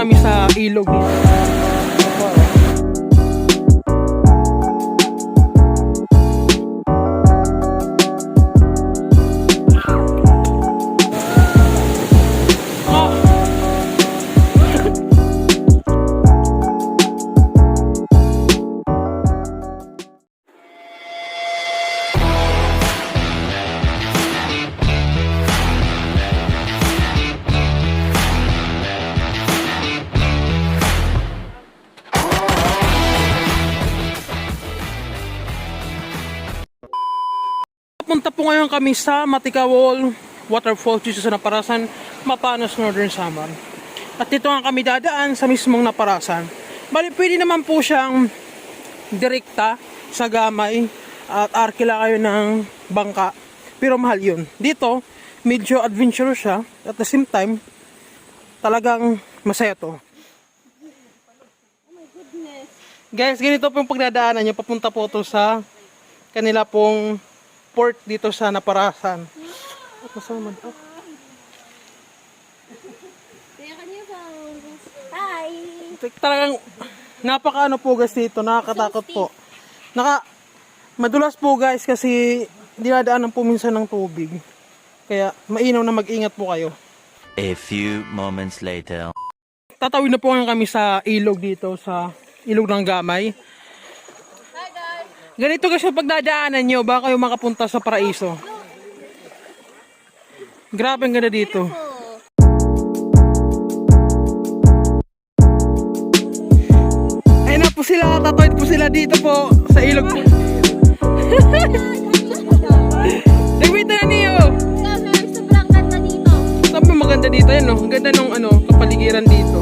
kami sa ilog. Punta po ngayon kami sa Matikawol Waterfall dito sa Naparasan, Mapanos, Northern Samar. At dito nga kami dadaan sa mismong Naparasan. Bali, pwede naman po siyang direkta sa Gamay at arkila kayo ng bangka. Pero mahal yun. Dito, medyo adventurous siya. At the same time, talagang masaya to. Guys, ganito po yung pagdadaanan nyo. Papunta po to sa kanila pong port dito sa Naparasan. At masama. Kaya kanya phones. Hi! Talagang napaka ano po guys dito, nakakatakot po. Naka madulas po guys kasi dinadaanan po minsan ng tubig. Kaya mainam na mag-ingat po kayo. A few moments later. Tatawid na po kami sa ilog dito sa ilog ng Gamay. Guys! Ganito kasi yung pagdadaanan nyo, baka kayo makapunta sa paraiso. Grabe ang ganda dito. Ayun na po sila, tatawid po sila dito po sa ilog po. Nagwita na niyo! Sobrang ganda dito. Sabi maganda dito yan no? Ang ganda nung ano, kapaligiran dito.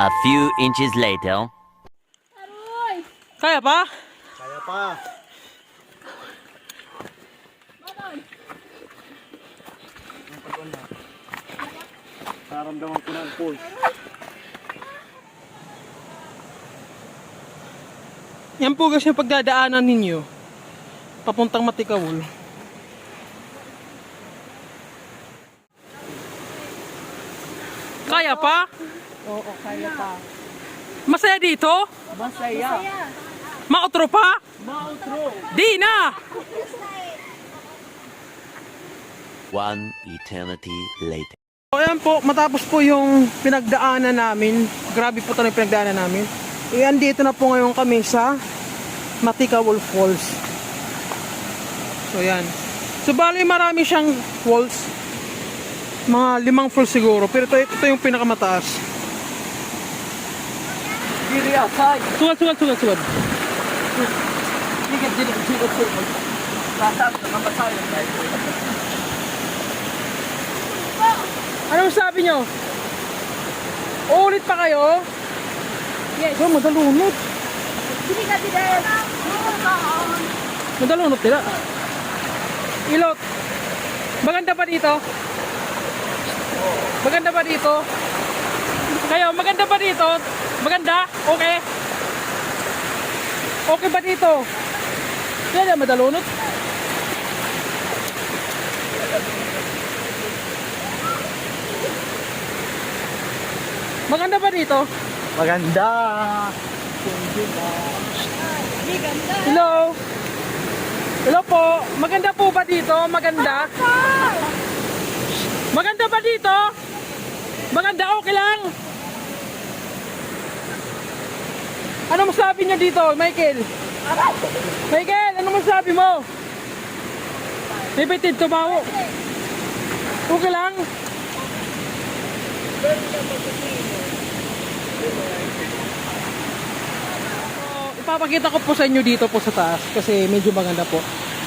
A few inches later. Kaya pa? Kaya pa. Naramdaman ko ng pulse. Yan po kasi yung pagdadaanan ninyo. Papuntang Matikawul. Kaya pa? Oo, kaya pa. Masaya dito? Masaya. Mautro pa? Mautro. Di na! One eternity later. So ayan po, matapos po yung pinagdaanan namin, grabe po talaga yung pinagdaanan namin. Eh, andito na po ngayon kami sa Matikawul Falls. So yan. So bali marami siyang falls. Mga limang falls siguro, pero ito, ito yung pinakamataas. Diri asay. Suwad, suwad, suwad, suwad. Sige, diri, diri, diri. Kasap na mamasaya. Anong sabi nyo? Ulit pa kayo? Yes. Oh, madalunot. Sige ka, Tides! Madalunot nila. Ilot. Maganda ba dito? Maganda ba dito? Kayo, maganda ba dito? Maganda? Okay? Okay ba dito? Yan, madalunot. Maganda ba dito? Maganda. Hello? Hello po? Maganda po ba dito? Maganda? Maganda ba dito? Maganda, okay lang? Ano masabi niya dito, Michael? Michael, ano masabi mo? Bitid tumawo. Okay lang? So, ipapakita ko po sa inyo dito po sa taas kasi medyo maganda po.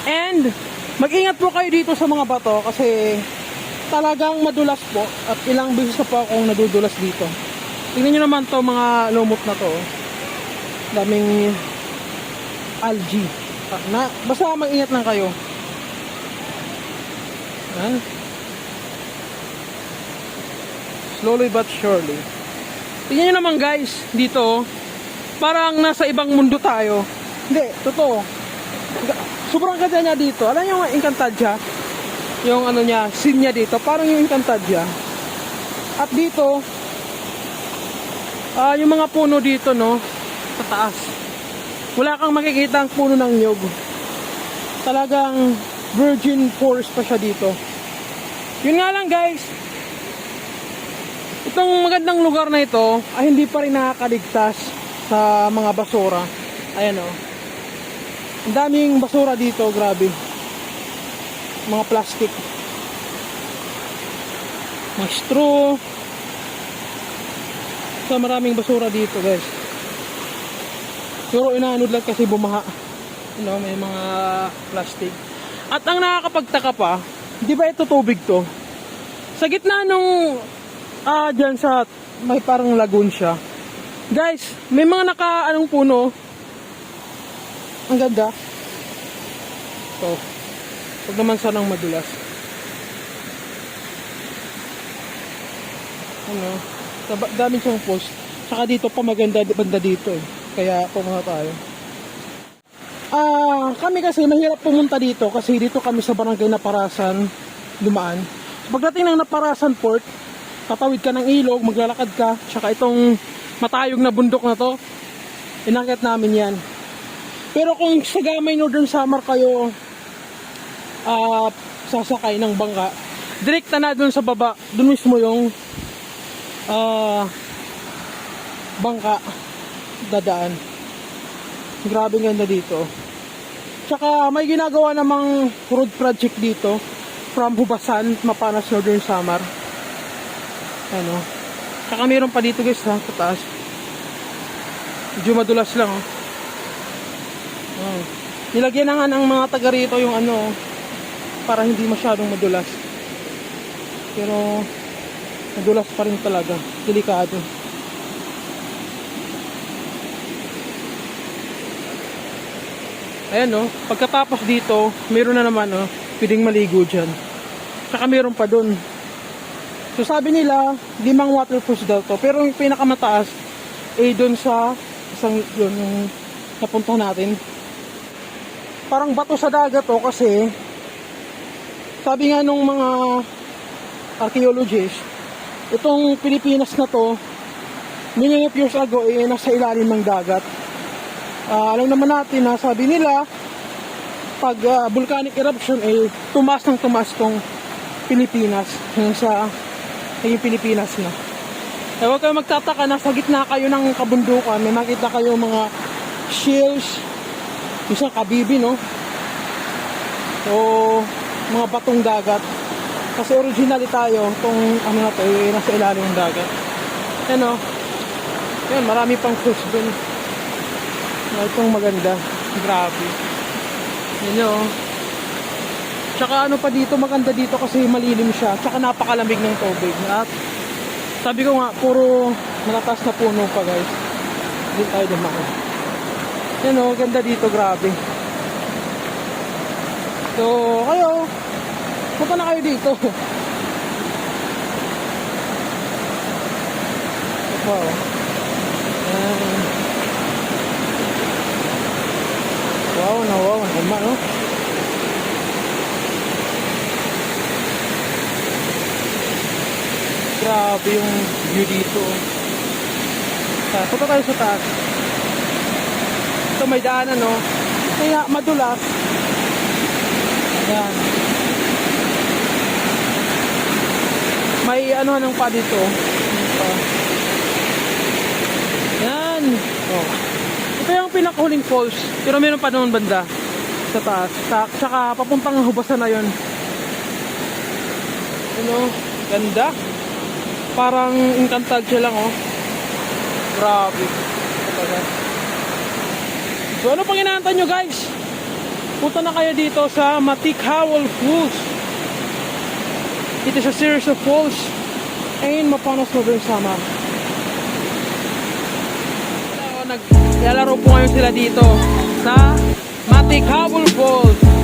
And mag-ingat po kayo dito sa mga bato kasi talagang madulas po at ilang beses na po akong nadudulas dito. Tingnan nyo naman to mga lumot na to. Daming algae. Ah, Na, basta mag-ingat lang kayo. Yan. Slowly but surely. Tingnan nyo naman guys, dito, oh. parang nasa ibang mundo tayo. Hindi, totoo. Sobrang ganda niya dito. Alam niyo yung Encantadia? Yung ano niya, scene niya dito, parang yung Encantadia. At dito, ah yung mga puno dito, no, sa taas. Wala kang makikita ang puno ng nyog. Talagang virgin forest pa siya dito. Yun nga lang guys, itong magandang lugar na ito ay hindi pa rin nakakaligtas sa mga basura. Ayan o. Ang daming basura dito, grabe. Mga plastic. Mga straw. So maraming basura dito guys. Pero inaanod lang kasi bumaha. You know, may mga plastic. At ang nakakapagtaka pa, di ba ito tubig to? Sa gitna nung ah dyan sa may parang lagoon siya. Guys, may mga naka anong puno. Ang ganda. So, huwag naman sanang madulas. Ano, dami siyang post. Saka dito pa maganda banda dito eh. Kaya pumunta tayo. Ah, kami kasi mahirap pumunta dito kasi dito kami sa barangay Naparasan dumaan. Pagdating ng Naparasan Port, tatawid ka ng ilog, maglalakad ka, tsaka itong matayog na bundok na to, inakit namin yan. Pero kung sa Gamay Northern Summer kayo ah sasakay ng bangka, direkta na dun sa baba, dun mismo yung ah bangka dadaan. Grabe ganda dito. Tsaka may ginagawa namang road project dito from Hubasan, Mapanas, Northern Samar. Ano. Tsaka mayroon pa dito guys ha, sa taas. Medyo madulas lang. Oh. Nilagyan na nga ng mga taga rito yung ano para hindi masyadong madulas. Pero madulas pa rin talaga. Delikado. Ayan no, pagkatapos dito, meron na naman no, pwedeng maligo dyan. Saka meron pa dun. So sabi nila, limang waterproofs daw to. Pero yung pinakamataas, eh dun sa isang yun, yung napunta natin. Parang bato sa dagat to kasi sabi nga nung mga archaeologists, itong Pilipinas na to, million of years ago, eh, nasa ilalim ng dagat. Ah, alam naman natin na sabi nila pag ah, volcanic eruption eh tumas ng tumas tong Pilipinas hanggang sa yung Pilipinas na. Eh huwag kayo magtataka nasa gitna kayo ng kabundukan may makita kayo mga shells isang kabibi no o mga batong dagat kasi originally tayo tong ano na to eh, nasa ilalim ng dagat ano yan marami pang fish dun itong maganda. Grabe. Yan yun, oh. Tsaka ano pa dito, maganda dito kasi malilim siya. Tsaka napakalamig ng tubig. At sabi ko nga, puro malatas na puno pa guys. Hindi tayo dumaan. Yan o, ganda dito, grabe. So, kayo, punta na kayo dito. Wow. Yan. Wow, na wow, naman no? Grabe yung view dito. Punta tayo sa taas. Ito may daanan no. Kaya madulas. Ayan. May ano nang pa dito. Ito. Yan. Oh. Ito yung pinakahuling falls. Pero meron pa doon banda. Sa taas. Sa, tsaka papuntang hubasan na yun. Ano? Ganda. Parang Encantadia lang oh. Grabe. Talaga. So ano pang inaantay nyo guys? Punta na kayo dito sa Matikhawal Falls. It is a series of falls in Mapanos, Northern Samar. So, naglalaro po ngayon sila dito sa Matikhabul Falls.